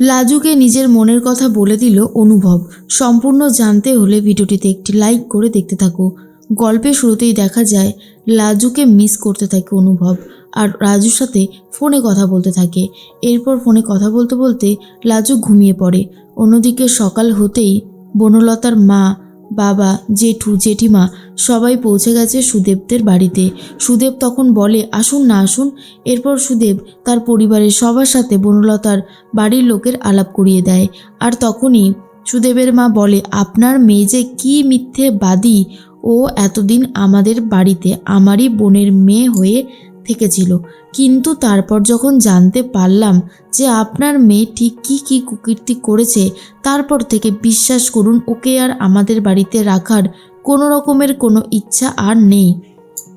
লাজুকে নিজের মনের কথা বলে দিল অনুভব। সম্পূর্ণ জানতে হলে ভিডিওটিতে একটি লাইক করে দেখতে থাকো। গল্পের শুরুতেই দেখা যায়, লাজুকে মিস করতে থাকে অনুভব আর রাজুর সাথে ফোনে কথা বলতে থাকে। এরপর ফোনে কথা বলতে বলতে লাজু ঘুমিয়ে পড়ে। অন্যদিকে সকাল হতেই বনলতার মা, বাবা, জেঠু, জেঠিমা সবাই পৌঁছে গেছে সুদেবদের বাড়িতে। সুদেব তখন বলে, আসুন না, আসুন। এরপর সুদেব তার পরিবারের সবার সাথে বনলতার বাড়ির লোকের আলাপ করিয়ে দেয়। আর তখনই সুদেবের মা বলে, আপনার মেয়ে যে কী মিথ্যে বাদী। ও এতদিন আমাদের বাড়িতে আমারই বোনের মেয়ে হয়ে থেকেছিল। কিন্তু তারপর যখন জানতে পারলাম যে আপনার মেয়ে ঠিক কী কী কুকীর্তি করেছে, তারপর থেকে বিশ্বাস করুন, ওকে আর আমাদের বাড়িতে রাখার কোনো রকমের কোনো ইচ্ছা আর নেই।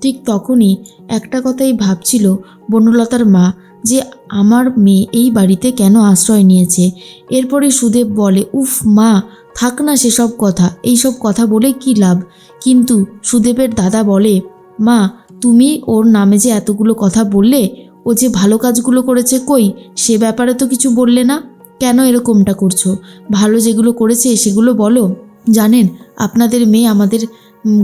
ঠিক তখনই একটা কথাই ভাবছিল বনলতার মা যে আমার মেয়ে এই বাড়িতে কেন আশ্রয় নিয়েছে। এরপরে সুদেব বলে, উফ মা, থাক না সেসব কথা, এইসব কথা বলে কি লাভ? কিন্তু সুদেবের দাদা বলে, মা, তুমি ওর নামে যে এতগুলো কথা বললে, ও যে ভালো কাজগুলো করেছে কই? সে ব্যাপারে তো কিছু বললে না? কেন এরকমটা করছ? ভালো যেগুলো করেছে সেগুলো বলো। জানেন, আপনাদের মেয়ে আমাদের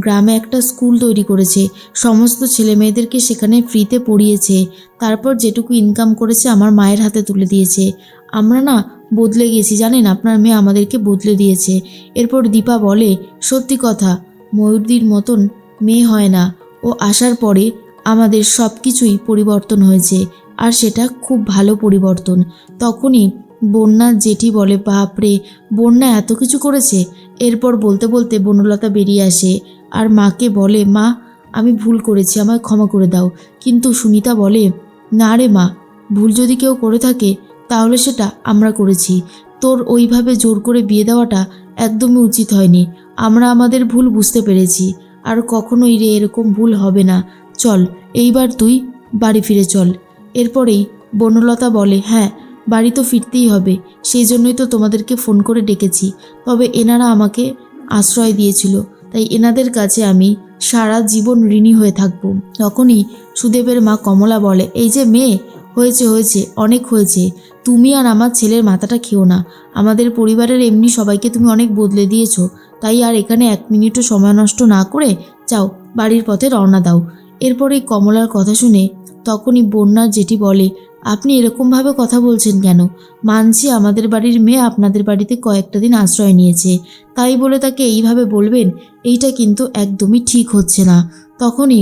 গ্রামে একটা স্কুল তৈরি করেছে। সমস্ত ছেলে মেয়েদেরকে সেখানে ফ্রিতে পড়িয়েছে। তারপর যেটুকু ইনকাম করেছে আমার মায়ের হাতে তুলে দিয়েছে। আমরা না বদলে গেছি, জানেন, আপনার মেয়ে আমাদেরকে বদলে দিয়েছে। এরপর দীপা বলে, সত্যি কথা, ময়ূরদির মতন মেয়ে হয় না। ও আসার পরে আমাদের সব কিছুই পরিবর্তন হয়েছে, আর সেটা খুব ভালো পরিবর্তন। তখনই বন্যা জেঠি বলে, বাপরে, বন্যা এত কিছু করেছে? এরপর বলতে বলতে বনলতা বেরিয়ে আসে আর মাকে বলে, মা, আমি ভুল করেছি, আমায় ক্ষমা করে দাও। কিন্তু সুনিতা বলে, না রে মা, ভুল যদি কেউ করে থাকে, তাহলে সেটা আমরা করেছি। তোর ওইভাবে জোর করে বিয়ে দেওয়াটা একদমই উচিত হয়নি। আমরা আমাদের ভুল বুঝতে পেরেছি, আর কখনোই রে এরকম ভুল হবে না। চল, এইবার তুই বাড়ি ফিরে চল। এরপরেই বনলতা বলে হ্যাঁ বাড়ি তো ফিরতেই হবে। সেই জন্যই তো তোমাদেরকে ফোন করে ডেকেছি। তবে এনারা আমাকে আশ্রয় দিয়েছিল। তাই এনাদের কাছে আমি সারা জীবন ঋণী হয়ে থাকব। তখনই সুদেবের মা কমলা বলে, এই যে মেয়ে, হয়েছে হয়েছে, অনেক হয়েছে। তুমি আর আমার ছেলের মাথাটা খেও না। আমাদের পরিবারের এমনি সবাইকে তুমি অনেক বদলে দিয়েছ। তাই আর এখানে এক মিনিটও সময় নষ্ট না করে যাও, বাড়ির পথে রওনা দাও। এরপরে কমলার কথা শুনে তখনই বন্যার যেটি বলে আপনি এরকমভাবে কথা বলছেন কেন? মানছি আমাদের বাড়ির মেয়ে আপনাদের বাড়িতে কয়েকটা দিন আশ্রয় নিয়েছে। তাই বলে তাকে এইভাবে বলবেন, এইটা কিন্তু একদমই ঠিক হচ্ছে না। তখনই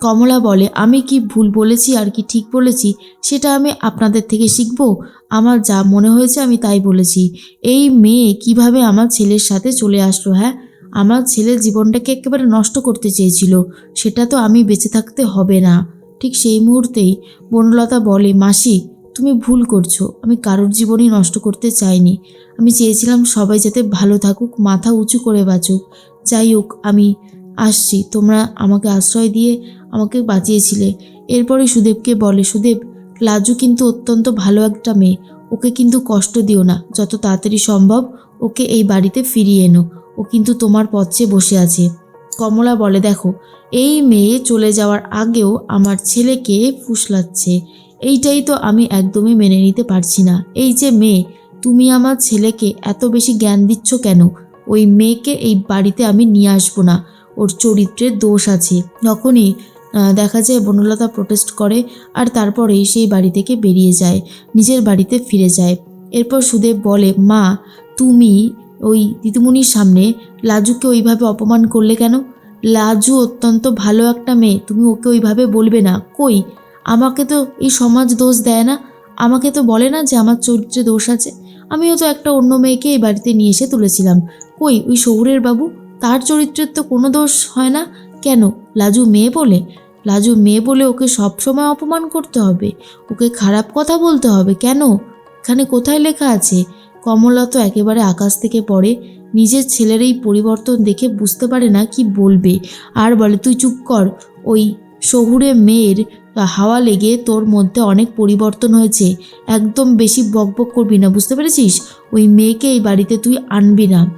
কমলা বলে, আমি কি ভুল বলেছি আর কি ঠিক বলেছি? সেটা আমি আপনাদের থেকে শিখব। আমার যা মনে হয়েছে আমি তাই বলেছি। এই মেয়ে কীভাবে আমার ছেলের সাথে চলে আসলো হ্যাঁ? আমার ছেলের জীবনটাকে একেবারে নষ্ট করতে চেয়েছিল। সেটা তো আমি বেঁচে থাকতে হবে না। ঠিক সেই মুহূর্তেই বনলতা বলে, মাসি, তুমি ভুল করছ। আমি কারোর জীবনই নষ্ট করতে চাইনি। আমি চেয়েছিলাম সবাই যাতে ভালো থাকুক, মাথা উঁচু করে বাঁচুক। যাই হোক, আমি আসছি। তোমরা আমাকে আশ্রয় দিয়ে আমাকে বাঁচিয়েছিলে। এরপরে সুদেবকে বলে, সুদেব, লাজু কিন্তু অত্যন্ত ভালো একটা মেয়ে। ওকে কিন্তু কষ্ট দিও না। যত তাড়াতাড়ি সম্ভব ওকে এই বাড়িতে ফিরিয়ে এনো। ও কিন্তু তোমার পথে বসে আছে। কমলা বলে, দেখো, এই মেয়ে চলে যাওয়ার আগেও আমার ছেলেকে ফুসলাচ্ছে। এইটাই তো আমি একদমই মেনে নিতে পারছি না। এই যে মেয়ে, তুমি আমার ছেলেকে এত বেশি জ্ঞান দিচ্ছ কেন? ওই মেয়েকে এই বাড়িতে আমি নিয়ে আসব না। ওর চরিত্রের দোষ আছে। তখনই দেখা যায় বনলতা প্রোটেস্ট করে আর তারপরেই সেই বাড়ি থেকে বেরিয়ে যায়, নিজের বাড়িতে ফিরে যায়। এরপর সুদেব বলে, মা, তুমি ওই দিদিমণির সামনে লাজুকে ওইভাবে অপমান করলে কেন? লাজু অত্যন্ত ভালো একটা মেয়ে। তুমি ওকে ওইভাবে বলবে না। কই? আমাকে তো এই সমাজ দোষ দেয় না। আমাকে তো বলে না যে আমার চরিত্রে দোষ আছে। আমিও তো একটা অন্য মেয়েকে এই বাড়িতে নিয়ে এসে তুলেছিলাম। কই, ওই শহুরের বাবু? তার চরিত্রের তো কোনো দোষ হয় না? কেন? লাজু মেয়ে বলে? লাজু মেয়ে বলে ওকে সবসময় অপমান করতে হবে। ওকে খারাপ কথা বলতে হবে। কেন? এখানে কোথায় লেখা আছে? কমলা তো একেবারে আকাশ থেকে পড়ে। নিজের ছেলের এই পরিবর্তন দেখে বুঝতে পারে না কি বলবে। আর বলে, তুই চুপ কর, ওই শহুরে মেয়ের হাওয়া লেগে তোর মধ্যে অনেক পরিবর্তন হয়েছে। একদম বেশি বকবক করবি না, বুঝতে পেরেছিস? ওই মেয়েকে এই বাড়িতে তুই আনবি না।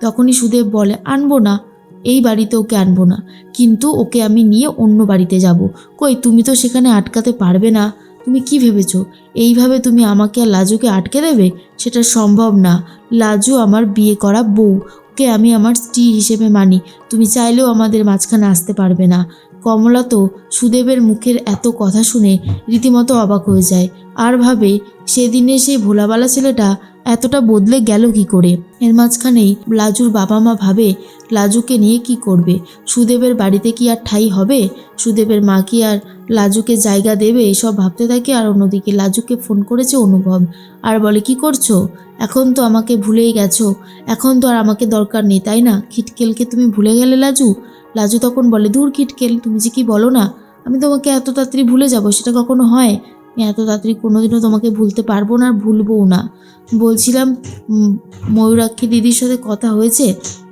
তখনই সুদেব বলে, আনব না, এই বাড়িতে ওকে আনব না। কিন্তু ওকে আমি নিয়ে অন্য বাড়িতে যাব। কই, তুমি তো সেখানে আটকাতে পারবে না। তুমি কি ভেবেছো? এইভাবে তুমি আমাকে আর লাজুকে আটকে দেবে? সেটা সম্ভব না। লাজু আমার বিয়ে করা বউ। ওকে আমি আমার স্ত্রী হিসেবে মানি। তুমি চাইলেও আমাদের মাঝখানে আসতে পারবে না। কমলা তো সুদেবের মুখের এত কথা শুনে রীতিমতো অবাক হয়ে যায়। আর ভাবে, সেদিনে সেই ভোলাবালা ছেলেটা এতটা বদলে গেল কি করে? এর মাঝখানেই লাজুর বাবা মা ভাবে, লাজুকে নিয়ে কি করবে? সুদেবের বাড়িতে কি আর ঠাই হবে? সুদেবের মা কি আর লাজুকে জায়গা দেবে? এসব ভাবতে থাকে আর অন্যদিকে লাজুকে ফোন করেছে অনুভব। আর বলে, কি করছ? এখন তো আমাকে ভুলেই গেছো। এখন তো আর আমাকে দরকার নেই, তাই না? খিটকেলকে তুমি ভুলে গেলে লাজু? লাজু তখন বলে, দূর খিটকেল, তুমি যে কি বলো না? আমি তোমাকে এত তাড়াতাড়ি ভুলে যাব, সেটা কখনো হয়? এত তাড়াতাড়ি কোনোদিনও তোমাকে ভুলতে পারব না আর ভুলবও না। বলছিলাম ময়ূরাক্ষী দিদির সাথে কথা হয়েছে,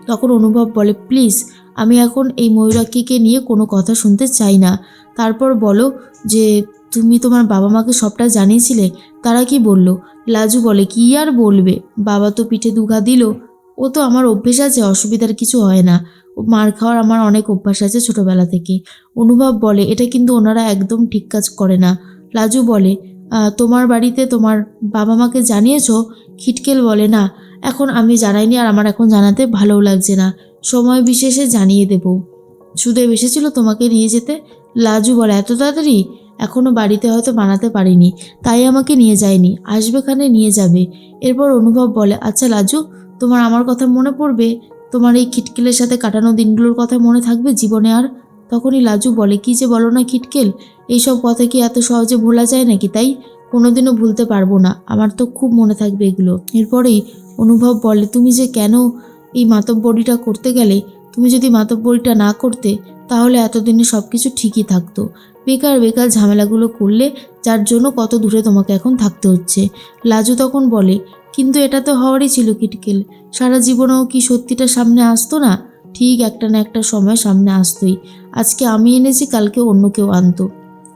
তখন অনুভব বলে, প্লিজ, আমি এখন এই ময়ূরাক্ষীকে নিয়ে কোনো কথা শুনতে চাই না। তারপর বলো যে, তুমি তোমার বাবা মাকে সবটা জানিয়েছিলে? তারা কি বলল? লাজু বলে, কি আর বলবে? বাবা তো পিঠে দুঘা দিল। ও তো আমার অভ্যেস আছে, অসুবিধার কিছু হয় না। ও মার খাওয়ার আমার অনেক অভ্যাস আছে ছোটবেলা থেকে। অনুভব বলে, এটা কিন্তু ওনারা একদম ঠিক কাজ করে না। লাজু বলে তোমার বাড়িতে তোমার বাবা মাকে জানিয়েছ? খিটকেল বলে, না, এখন আমি জানাইনি আর আমার এখন জানাতে ভালোও লাগছে না। সময় বিশেষে জানিয়ে দেব। সুদেব এসেছিল তোমাকে নিয়ে যেতে? লাজু বলে, এত তাড়াতাড়ি? এখনও বাড়িতে হয়তো বানাতে পারিনি, তাই আমাকে নিয়ে যায়নি, আসবে আসবেখানে নিয়ে যাবে। এরপর অনুভব বলে আচ্ছা লাজু তোমার আমার কথা মনে পড়বে? তোমার এই খিটকেলের সাথে কাটানো দিনগুলোর কথা মনে থাকবে জীবনে আর? তখনই লাজু বলে, কি যে বলো না খিটকেল, এইসব কথা কি এত সহজে ভোলা যায় নাকি তাই? কোনোদিনও ভুলতে পারব না, আমার তো খুব মনে থাকবে এগুলো। এরপরেই অনুভব বলে, তুমি যে কেন এই মাতব্বরিটা করতে গেলে? তুমি যদি মাতব্বরিটা না করতে, তাহলে এতদিনে সব কিছু ঠিকই থাকতো। বেকার বেকার ঝামেলাগুলো করলে যার জন্য কত দূরে তোমাকে এখন থাকতে হচ্ছে? লাজু তখন বলে, কিন্তু এটা তো হওয়ারই ছিল কিটকেল সারা জীবনেও কি সত্যিটা সামনে আসতো না? ঠিক একটা না একটা সময় সামনে আসতোই। আজকে আমি এনেছি, কালকে অন্য কেউ আনতো।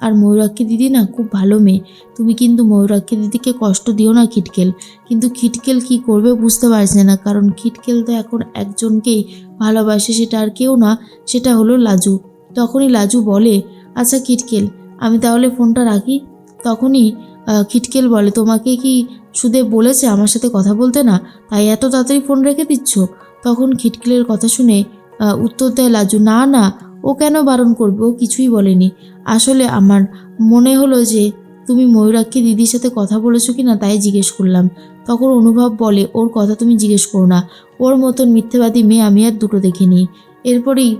আর ময়ূরাক্ষী দিদি না খুব ভালো মেয়ে। তুমি কিন্তু ময়ূরাক্ষী দিদিকে কষ্ট দিও না খিটকেল। কিন্তু খিটকেল কি করবে বুঝতে পারছে না, কারণ খিটকেল তো এখন একজনকেই ভালোবাসে, সেটা আর কেউ না, সেটা হলো লাজু। তখনই লাজু বলে আচ্ছা খিটকেল, আমি তাহলে ফোনটা রাখি? তখনই খিটকেল বলে, তোমাকে কি সুদেব বলেছে আমার সাথে কথা বলতে না? তাই এত তাড়াতাড়ি ফোন রেখে দিচ্ছ? তখন খিটকিলের কথা শুনে উত্তর দেয় লাজু, না না, ও কেন বারণ করবে? ও কিছুই বলেনি। আসলে আমার মনে হলো যে, তুমি ময়ূরাক্ষী দিদির সাথে কথা বলেছ কি না তাই জিজ্ঞেস করলাম। তখন অনুভব বলে, ওর কথা তুমি জিজ্ঞেস করো না। ওর মতন মিথ্যেবাদী মেয়ে আমি আর দুটো দেখিনি। এরপরেই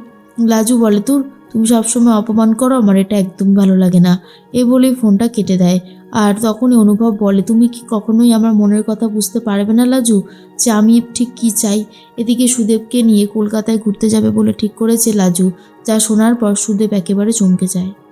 লাজু বলে, তোর তুমি সবসময় অপমান করো, আমার এটা একদম ভালো লাগে না। এ বলেই ফোনটা কেটে দেয়। আর তখনই অনুভব বলে, তুমি কি কখনোই আমার মনের কথা বুঝতে পারবে না, লাজু? যে আমি ঠিক কি চাই? এদিকে সুদেবকে নিয়ে কলকাতায় ঘুরতে যাবে বলে ঠিক করেছে লাজু, যা শোনার পর সুদেব একেবারে চমকে যায়।